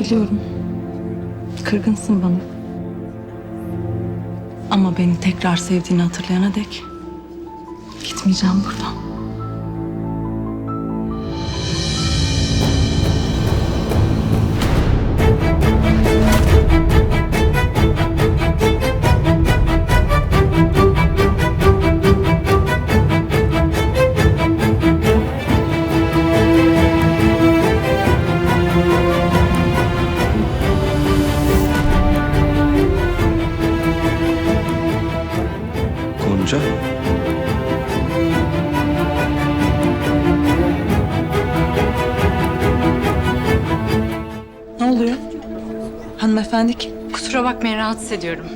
Biliyorum. Kırgınsın bana. Ama beni tekrar sevdiğini hatırlayana dek gitmeyeceğim buradan. Hanımefendi kim? Kusura bakmayın rahatsız ediyorum.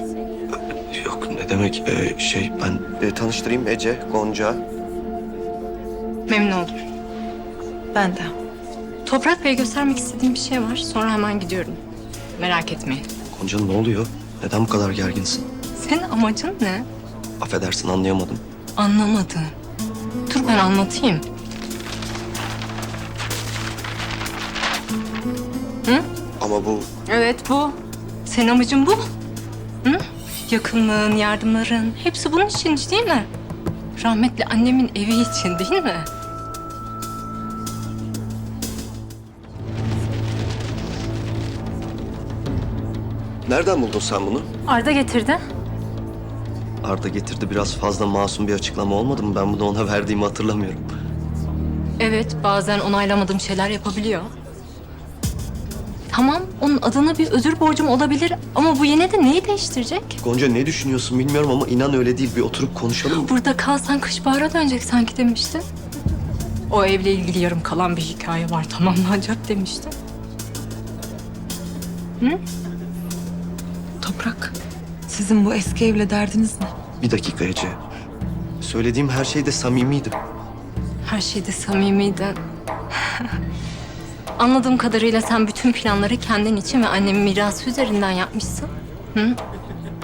Yok ne demek Ee, şey ben e, tanıştırayım Ece, Gonca. Memnun oldum. Ben de. Toprak Bey'e göstermek istediğim bir şey var. Sonra hemen gidiyorum. Merak etmeyin. Gonca ne oluyor? Neden bu kadar gerginsin? Senin amacın ne? Affedersin anlayamadım. Anlamadım. Dur ben anlatayım. Ama bu Evet bu. Senin amacın bu. Hı? Yakınlığın, yardımların hepsi bunun için değil mi? Rahmetli annemin evi için değil mi? nereden buldun sen bunu? Arda getirdi. Arda getirdi biraz fazla masum bir açıklama olmadı mı? Ben bunu ona verdiğimi hatırlamıyorum. Evet, bazen onaylamadığım şeyler yapabiliyor. Tamam, onun adına bir özür borcum olabilir ama bu yine de neyi değiştirecek? Gonca ne düşünüyorsun bilmiyorum ama inan öyle değil. Bir oturup konuşalım mı? Burada kalsan kış bahara dönecek sanki demiştin. O evle ilgili yarım kalan bir hikaye var, tamamlanacak demiştin. Toprak. Sizin bu eski evle derdiniz ne? Bir dakika Ece. Söylediğim her şey de samimiydi. Her şeyde samimiydi. Anladığım kadarıyla sen bütün planları kendin için ve annemin mirası üzerinden yapmışsın. Hı?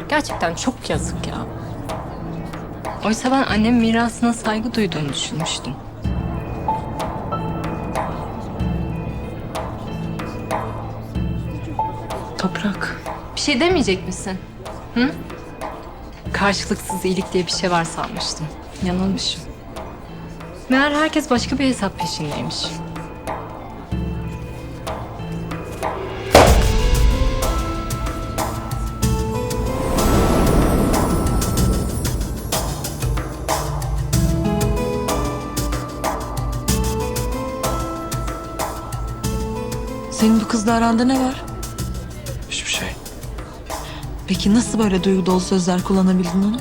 Gerçekten çok yazık ya. Oysa ben annemin mirasına saygı duyduğunu düşünmüştüm. Toprak. Bir şey demeyecek misin? Hı? Karşılıksız iyilik diye bir şey var sanmıştım. Yanılmışım. Meğer herkes başka bir hesap peşindeymiş. Senin bu kızla aranda ne var? Hiçbir şey. Peki nasıl böyle duygu dolu sözler kullanabildin onu?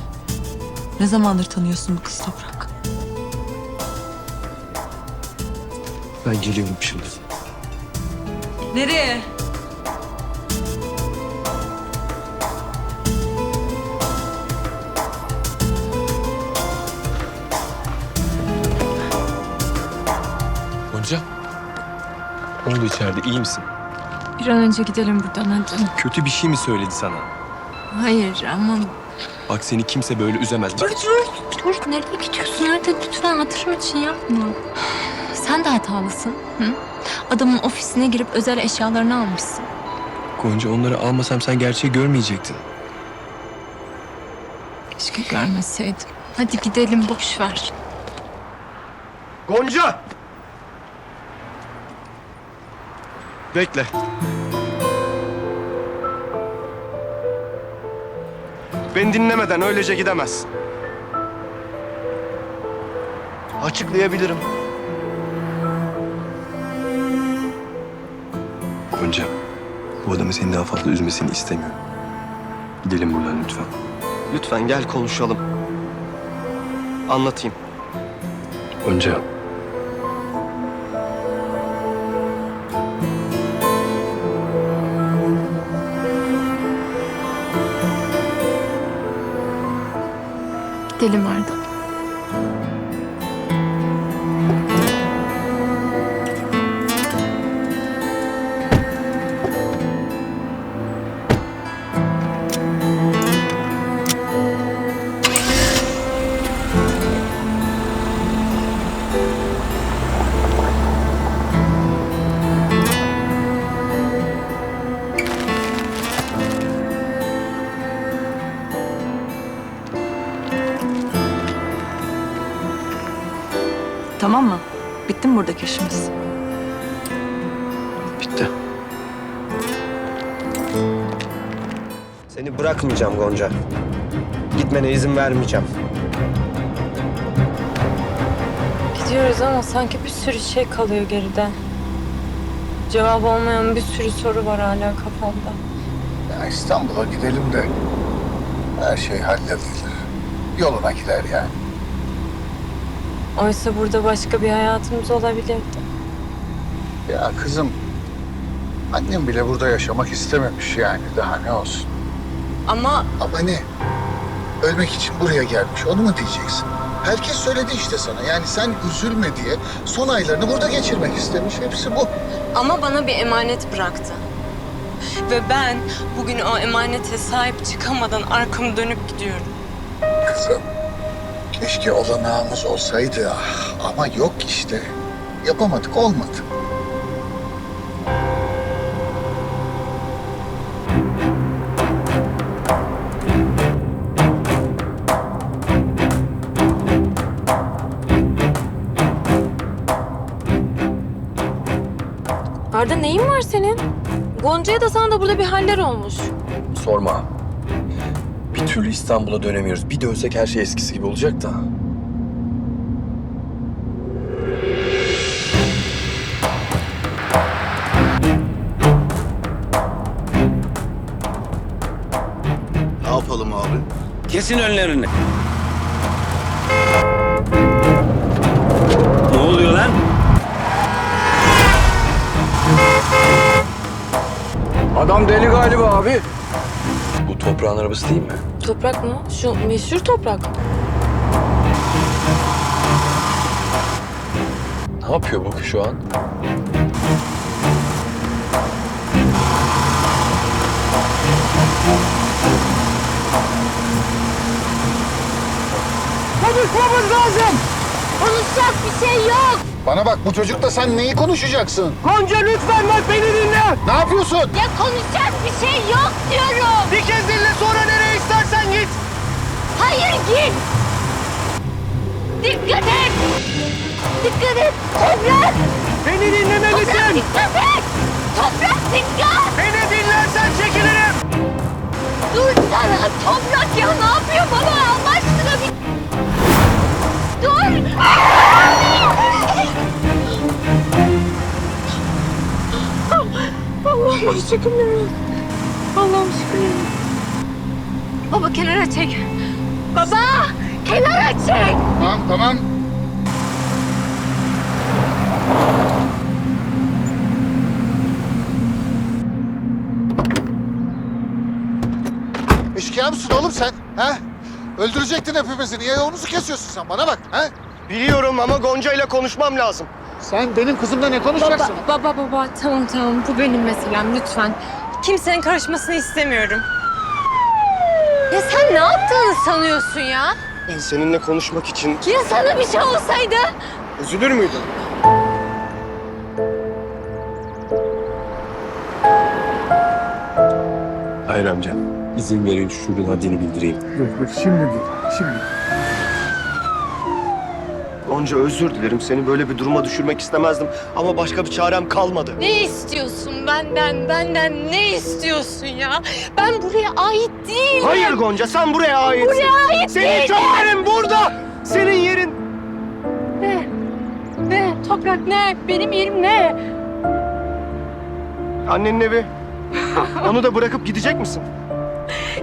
Ne zamandır tanıyorsun bu kız Toprak? Ben geliyorum şimdi. Nereye? Oldu içeride? İyi misin? Bir an önce gidelim buradan hadi. Kötü bir şey mi söyledi sana? Hayır ama Bak seni kimse böyle üzemez. Bak, dur nereye gidiyorsun? Nerede lütfen hatırım için yapma. Sen de hatalısın. Hı? Adamın ofisine girip özel eşyalarını almışsın. Gonca onları almasam sen gerçeği görmeyecektin. Keşke görmeseydim. Hadi gidelim boş ver. Gonca! Bekle. Beni dinlemeden öylece gidemez. Açıklayabilirim. Gonca. Bu adamı seni daha fazla üzmesini istemiyorum. Gidelim buradan lütfen. Lütfen gel konuşalım. Anlatayım. Gonca. Gidelim Arda. Mi buradaki işimiz? Bitti. Seni bırakmayacağım Gonca. Gitmene izin vermeyeceğim. Gidiyoruz ama sanki bir sürü şey kalıyor geride. Cevap olmayan bir sürü soru var hala kafamda. Ya İstanbul'a gidelim de her şey halledilir. Yoluna gider yani. Oysa burada başka bir hayatımız olabilirdi. Ya kızım, annem bile burada yaşamak istememiş yani. Daha ne olsun. Ama Ama ne? Ölmek için buraya gelmiş. Onu mu diyeceksin? Herkes söyledi işte sana. Yani sen üzülme diye son aylarını burada geçirmek istemiş. Hepsi bu. ama bana bir emanet bıraktı. Ve ben bugün o emanete sahip çıkamadan arkamı dönüp gidiyorum. Kızım, keşke olanağımız olsaydı. Ah, Ama yok işte. Yapamadık, olmadı. Arda neyin var senin? Gonca'ya da sana da burada bir haller olmuş. Sorma. Bir türlü İstanbul'a dönemiyoruz. Bir dönsek her şey eskisi gibi olacak da. Ne yapalım abi? Kesin önlerini. Ne oluyor lan? Adam deli galiba abi. Bu toprağın arabası değil mi? Toprak mı? Şu meşhur toprak. Ne yapıyor bu şu an? Konuşacak bir şey yok. Bana bak bu çocukla sen neyi konuşacaksın? Gonca lütfen bak beni dinle. Ne yapıyorsun? Ya konuşacak bir şey yok diyorum. Bir kez dinle sonra nereye. Hayır git. Dikkat et. Dikkat et. Toprak. Beni dinlemelisin. Dikkat et. Toprak dikkat. Beni dinlersen çekilirim. Dur sana. Toprak ya ne yapıyor baba Allah aşkına bir... Dur. Allah'ım şükürler. Allah'ım şükürler. Baba kenara çek. Baba kenara çek. Tamam tamam. Eşkıya mısın oğlum sen? Ha? Öldürecektin hepimizi. Niye yolunuzu kesiyorsun sen? Bana bak. Ha? Biliyorum ama Gonca ile konuşmam lazım. Sen benim kızımla ne konuşacaksın? Baba baba tamam tamam bu benim meselem lütfen. Kimsenin karışmasını istemiyorum. Ya sen ne yaptığını sanıyorsun ya? Seninle konuşmak için Ya sana bir şey olsaydı? üzülür müydün? Hayır amca. İzin verin şuradan haddini bildireyim. Şimdi değil. Şimdi. Gonca özür dilerim. Seni böyle bir duruma düşürmek istemezdim. Ama başka bir çarem kalmadı. Ne istiyorsun benden? Benden ne istiyorsun ya? Ben buraya ait değilim. Hayır Gonca sen buraya aitsin. Buraya ait Senin değilim. burada. Senin yerin Ne? Ne? Toprak ne? Benim yerim ne? annenin evi. Onu da bırakıp gidecek misin?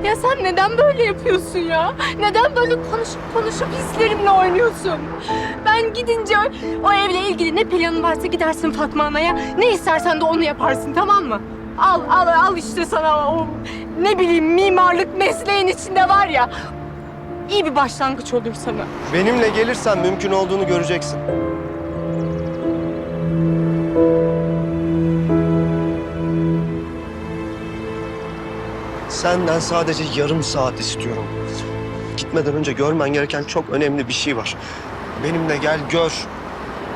Ya sen neden böyle yapıyorsun ya? Neden böyle konuşup konuşup hislerimle oynuyorsun? Ben gidince o evle ilgili ne planın varsa gidersin Fatma Ana'ya. Ne istersen de onu yaparsın tamam mı? Al al al işte sana o ne bileyim mimarlık mesleğin içinde var ya. İyi bir başlangıç olur sana. Benimle gelirsen mümkün olduğunu göreceksin. Senden sadece yarım saat istiyorum. Gitmeden önce görmen gereken çok önemli bir şey var. Benimle gel gör.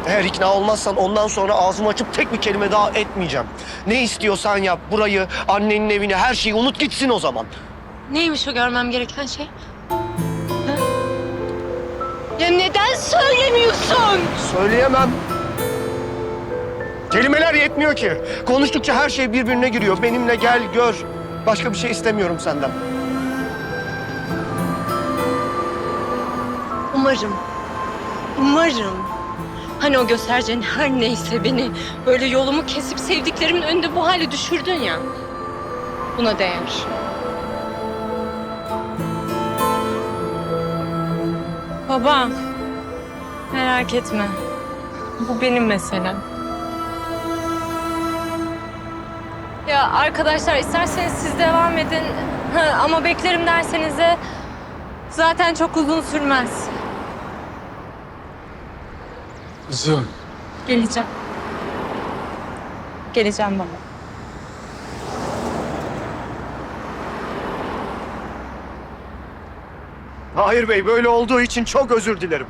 Eğer ikna olmazsan ondan sonra ağzımı açıp tek bir kelime daha etmeyeceğim. Ne istiyorsan yap. Burayı, annenin evini, her şeyi unut gitsin o zaman. Neymiş o görmem gereken şey? Ha? Ya neden söylemiyorsun? Söyleyemem. Kelimeler yetmiyor ki. Konuştukça her şey birbirine giriyor. Benimle gel gör. Başka bir şey istemiyorum senden. Umarım. Umarım. Hani o göstereceğin her neyse beni böyle yolumu kesip sevdiklerimin önünde bu hale düşürdün ya. Buna değer. Baba, merak etme. Bu benim meselem. Ya arkadaşlar isterseniz siz devam edin. Ha, ama beklerim derseniz de zaten çok uzun sürmez. Kızım. Geleceğim. Geleceğim baba. Hayır Bey böyle olduğu için çok özür dilerim.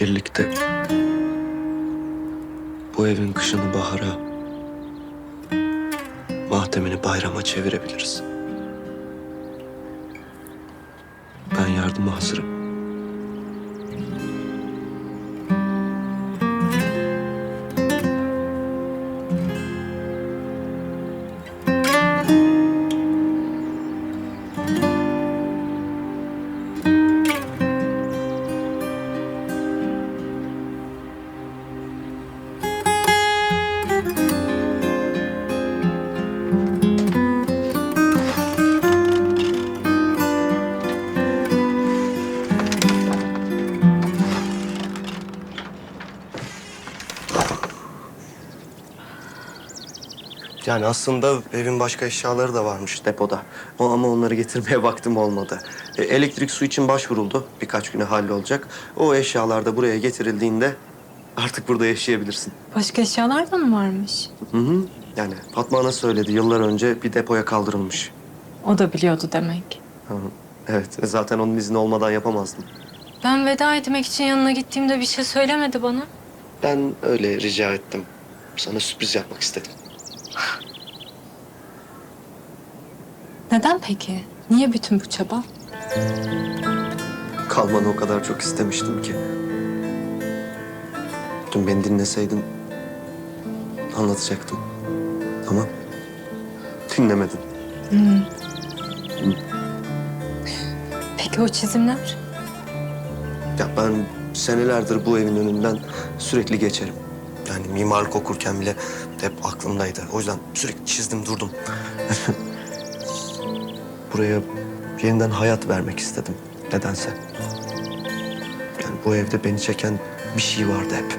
Birlikte bu evin kışını bahara, matemini bayrama çevirebiliriz. Ben yardıma hazırım. Yani aslında evin başka eşyaları da varmış depoda. O, ama onları getirmeye vaktim olmadı. E, elektrik su için başvuruldu. Birkaç güne hallolacak. O eşyalar da buraya getirildiğinde artık burada yaşayabilirsin. Başka eşyalar da mı varmış? Hı hı. Yani Fatma Ana söyledi yıllar önce bir depoya kaldırılmış. O da biliyordu demek. Hı. Evet e, zaten onun izni olmadan yapamazdım. Ben veda etmek için yanına gittiğimde bir şey söylemedi bana. Ben öyle rica ettim. Sana sürpriz yapmak istedim. Neden peki? Niye bütün bu çaba? Kalmanı o kadar çok istemiştim ki. Dün beni dinleseydin anlatacaktım. Ama dinlemedin. Peki o çizimler? Ya ben senelerdir bu evin önünden sürekli geçerim. Yani mimarlık okurken bile hep aklımdaydı. O yüzden sürekli çizdim durdum. Buraya yeniden hayat vermek istedim nedense. Yani bu evde beni çeken bir şey vardı hep.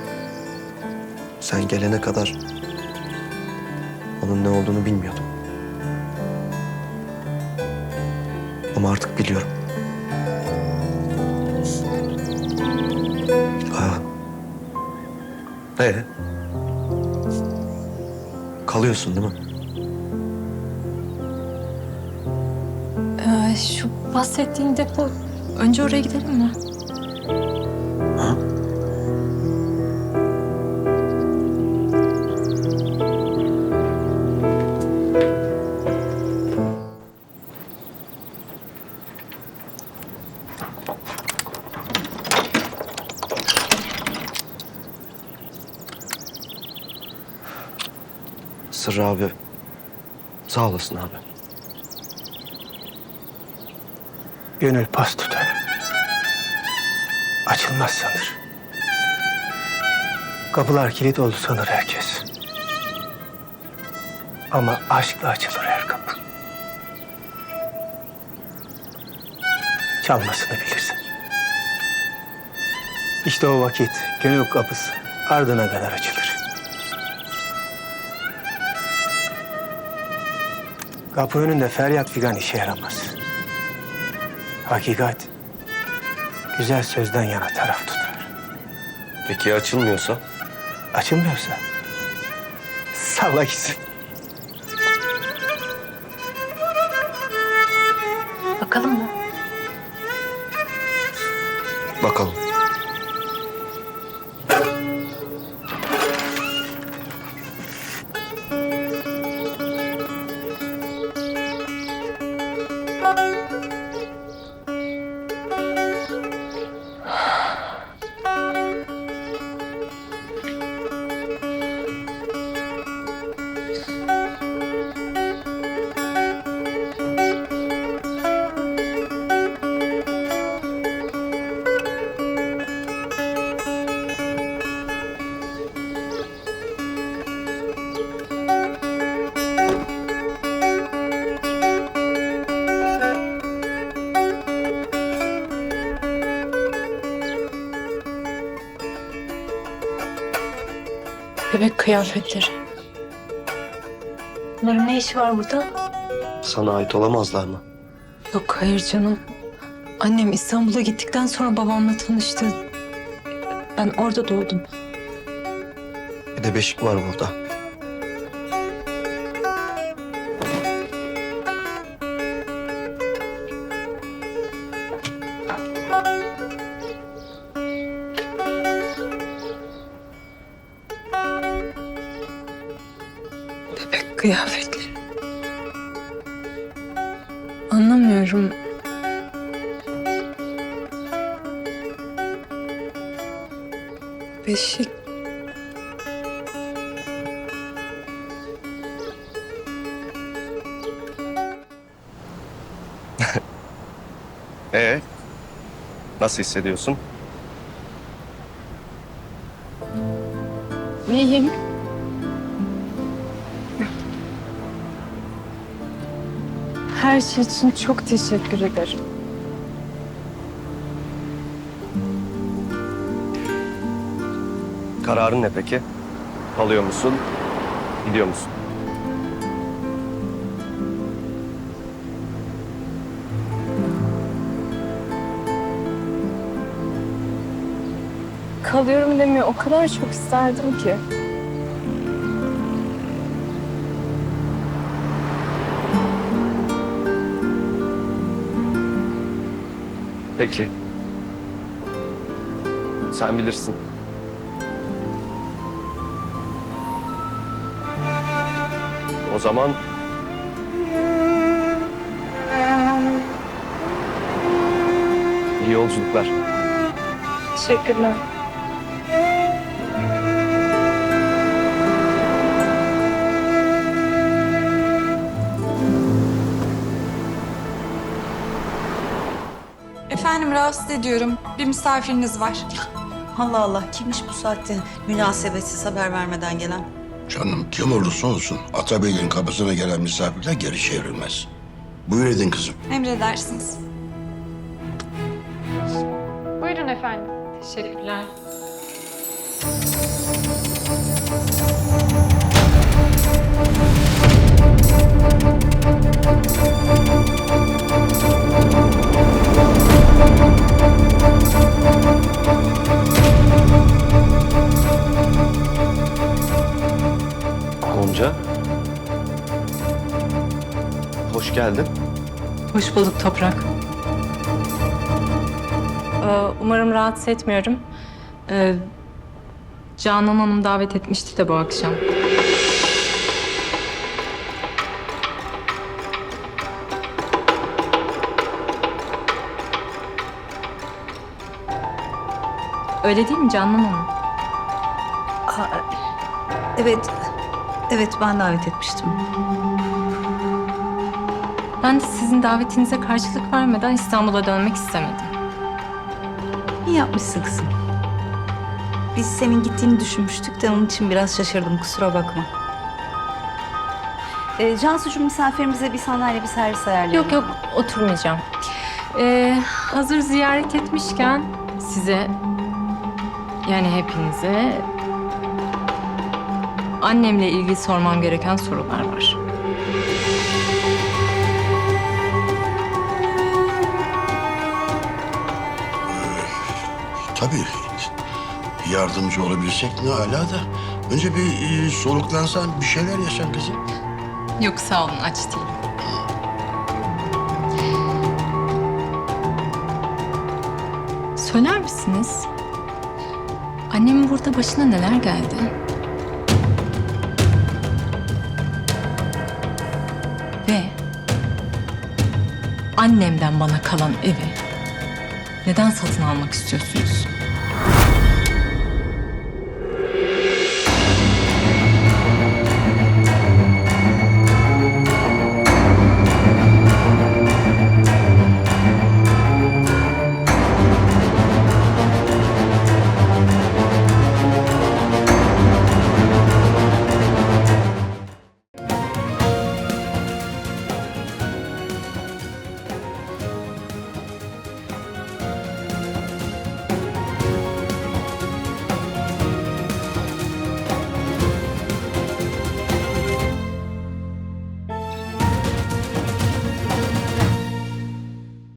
Sen gelene kadar onun ne olduğunu bilmiyordum. Ama artık biliyorum. Aa. Ee? Kalıyorsun değil mi? Ee, şu bahsettiğin depo... Önce oraya gidelim mi? Sırrı abi. Sağ olasın abi. Gönül pas tutar. Açılmaz sanır. Kapılar kilit oldu sanır herkes. Ama aşkla açılır her kapı. Çalmasını bilirsin. İşte o vakit gönül kapısı ardına kadar açılır. Kapı önünde feryat figan işe yaramaz. Hakikat güzel sözden yana taraf tutar. Peki açılmıyorsa? Açılmıyorsa salla gitsin. Bakalım mı? Bakalım. Kıyafetleri. Bunların ne işi var burada? Sana ait olamazlar mı? Yok hayır canım. Annem İstanbul'a gittikten sonra babamla tanıştı. Ben orada doğdum. Bir de beşik var burada. Anlamıyorum. Beşik. Ee? Nasıl hissediyorsun? Neyim? Her şey için çok teşekkür ederim. Kararın ne peki? Kalıyor musun? Gidiyor musun? Kalıyorum demiyor. O kadar çok isterdim ki. Peki. Sen bilirsin. O zaman iyi yolculuklar. Teşekkürler. Rahatsız ediyorum. Bir misafiriniz var. Allah Allah kimmiş bu saatte münasebetsiz haber vermeden gelen? Canım kim olursa olsun Atabey'in kapısına gelen misafirler geri çevrilmez. Buyur edin kızım. Emredersiniz. Buyurun efendim. Teşekkürler. Gonca. Hoş geldin. Hoş bulduk Toprak. Ee, umarım rahatsız etmiyorum. Ee, Canan Hanım davet etmişti de bu akşam. Öyle değil mi Canan Hanım? Aa, evet, evet ben davet etmiştim. Ben de sizin davetinize karşılık vermeden İstanbul'a dönmek istemedim. İyi yapmışsın kızım. Biz senin gittiğini düşünmüştük de onun için biraz şaşırdım kusura bakma. Ee, Cansucuğum misafirimize bir sandalye bir servis ayarlayalım. Yok yok oturmayacağım. Ee, hazır ziyaret etmişken size yani hepinize annemle ilgili sormam gereken sorular var. Tabii. Yardımcı olabilsek ne hala da. Önce bir e, soluklansan bir şeyler yaşan kızım. Yok sağ olun aç değilim. Söyler misiniz? Annemin burada başına neler geldi? Annemden bana kalan evi neden satın almak istiyorsunuz?